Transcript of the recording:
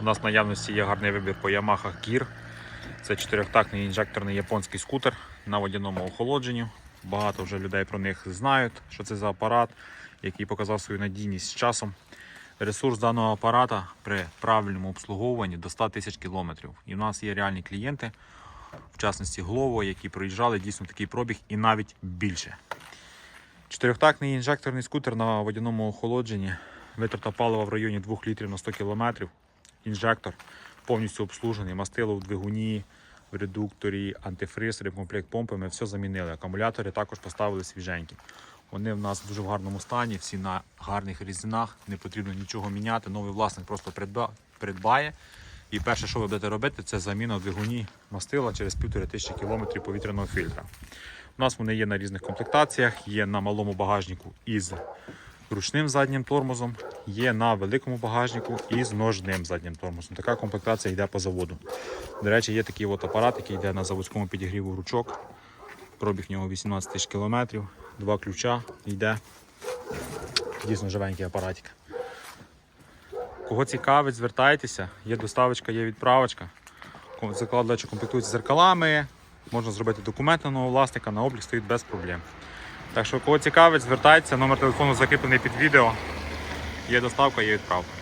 У нас в наявності є гарний вибір по Yamaha Gear. Це чотирьохтактний інжекторний японський скутер на водяному охолодженні. Багато вже людей про них знають, що це за апарат, який показав свою надійність з часом. Ресурс даного апарата при правильному обслуговуванні до 100 тисяч кілометрів. І в нас є реальні клієнти, в частності Glovo, які проїжджали дійсно такий пробіг і навіть більше. Чотирьохтактний інжекторний скутер на водяному охолодженні. Витрата палива в районі 2 літрів на 100 км. Інжектор повністю обслужений, мастило в двигуні, в редукторі, антифриз, ремкомплект помпи. Ми все замінили. Акумулятори також поставили свіженькі. Вони в нас в дуже гарному стані, всі на гарних різинах, не потрібно нічого міняти. Новий власник просто придбає. І перше, що ви будете робити, це заміна двигуні мастила через півтори тисячі кілометрів повітряного фільтра. У нас вони є на різних комплектаціях, є на малому багажнику із ручним заднім тормозом, є на великому багажнику із ножним заднім тормозом. Така комплектація йде по заводу. До речі, є такий от апарат, який йде на заводському підігріву ручок. Пробіг в нього 18 тисяч кілометрів, два ключа йде. Дійсно живенький апаратик. Кого цікавить, звертайтеся, є доставочка, є відправочка. Закладачі комплектуються зеркалами, можна зробити документи на нового власника, на облік стоїть без проблем. Так що, кого цікавить, звертайтеся, номер телефону закріплений під відео. Є доставка, є відправка.